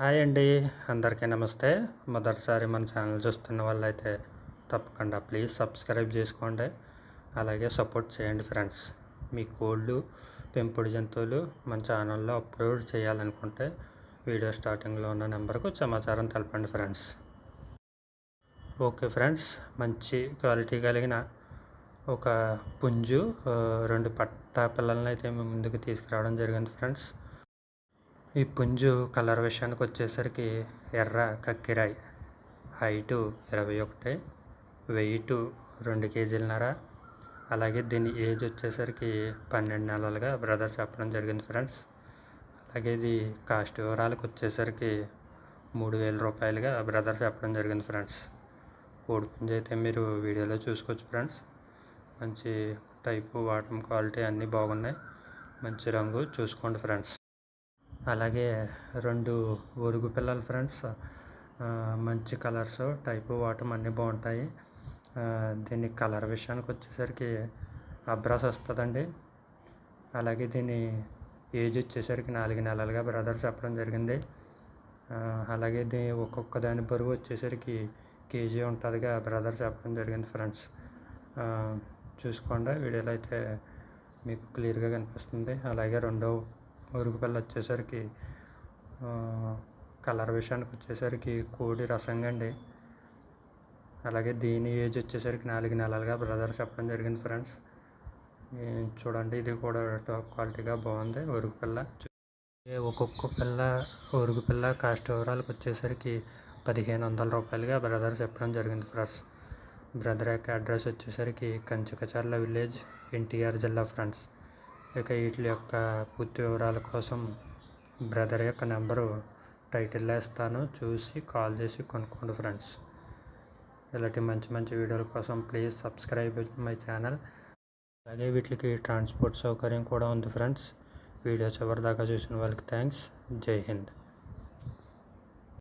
Hi అండి అందరికీ నమస్తే. మొదటిసారి మన ఛానల్ చూస్తున్న వాళ్ళైతే తప్పకుండా ప్లీజ్ సబ్స్క్రైబ్ చేసుకోండి. అలాగే సపోర్ట్ చేయండి ఫ్రెండ్స్. మీ కోళ్ళు పెంపుడు జంతువులు మన ఛానల్లో అప్లోడ్ చేయాలనుకుంటే వీడియో స్టార్టింగ్లో ఉన్న నెంబర్కు సమాచారం తెలపండి ఫ్రెండ్స్. ఓకే ఫ్రెండ్స్ మంచి క్వాలిటీ కలిగిన ఒక పుంజు రెండు పట్టా పిల్లల్ని అయితే మేము ముందుకు తీసుకురావడం జరిగింది ఫ్రెండ్స్. ఈ పుంజు కలర్ విషయానికి వచ్చేసరికి ఎర్ర కక్కిరాయి. హైటు ఇరవై ఒకటి వెయిట్ రెండు కేజీలన్నర. అలాగే దీని ఏజ్ వచ్చేసరికి పన్నెండు నెలలుగా బ్రదర్ చెప్పడం జరిగింది ఫ్రెండ్స్. అలాగే ఇది కాస్ట్ వివరాలకు వచ్చేసరికి మూడు వేల రూపాయలుగా బ్రదర్ చెప్పడం జరిగింది ఫ్రెండ్స్. కోడి పుంజు అయితే మీరు వీడియోలో చూసుకోవచ్చు ఫ్రెండ్స్. మంచి టైపు వాటం క్వాలిటీ అన్నీ బాగున్నాయి. మంచి రంగు చూసుకోండి ఫ్రెండ్స్. అలాగే రెండు ఒరుగు పిల్లలు ఫ్రెండ్స్. మంచి కలర్స్ టైపు వాటం అన్నీ బాగుంటాయి. దీని కలర్ విషయానికి వచ్చేసరికి అబ్రాస్ వస్తుందండి. అలాగే దీని ఏజ్ వచ్చేసరికి నాలుగు నెలలుగా బ్రదర్ చెప్పడం జరిగింది. అలాగే దీని ఒక్కొక్క దాని బరువు వచ్చేసరికి కేజీ ఉంటుందిగా బ్రదర్ చెప్పడం జరిగింది ఫ్రెండ్స్. చూసుకోండి. వీడియోలో అయితే మీకు క్లియర్గా కనిపిస్తుంది. అలాగే రెండో మురుగు పిల్ల వచ్చేసరికి కలర్ విషయానికి వచ్చేసరికి కోడి రసంగండి. అలాగే దీని ఏజ్ వచ్చేసరికి నాలుగు నెలలుగా బ్రదర్ చెప్పడం జరిగింది ఫ్రెండ్స్. చూడండి ఇది కూడా టాప్ క్వాలిటీగా బాగుంది ఒరుగు పిల్ల. ఒక్కొక్క పిల్ల ఒరుగు పిల్ల కాస్ట్ వివరాలకు వచ్చేసరికి పదిహేను వందల రూపాయలుగా బ్రదర్ చెప్పడం జరిగింది ఫ్రెండ్స్. బ్రదర్ యొక్క అడ్రస్ వచ్చేసరికి కంచుకచర్ల విలేజ్ ఎన్టీఆర్ జిల్లా ఫ్రెండ్స్. ఇక వీటి యొక్క పూర్తి వివరాల కోసం బ్రదర్ యొక్క నెంబరు టైటిల్లో ఇస్తాను చూసి కాల్ చేసి కొనుక్కోండి ఫ్రెండ్స్. ఇలాంటి మంచి మంచి వీడియోల కోసం ప్లీజ్ సబ్స్క్రైబ్ మై ఛానల్. అలాగే వీటికి ట్రాన్స్పోర్ట్ సౌకర్యం కూడా ఉంది ఫ్రెండ్స్. వీడియో చివరి దాకా చూసిన వాళ్ళకి థ్యాంక్స్. జై హింద్.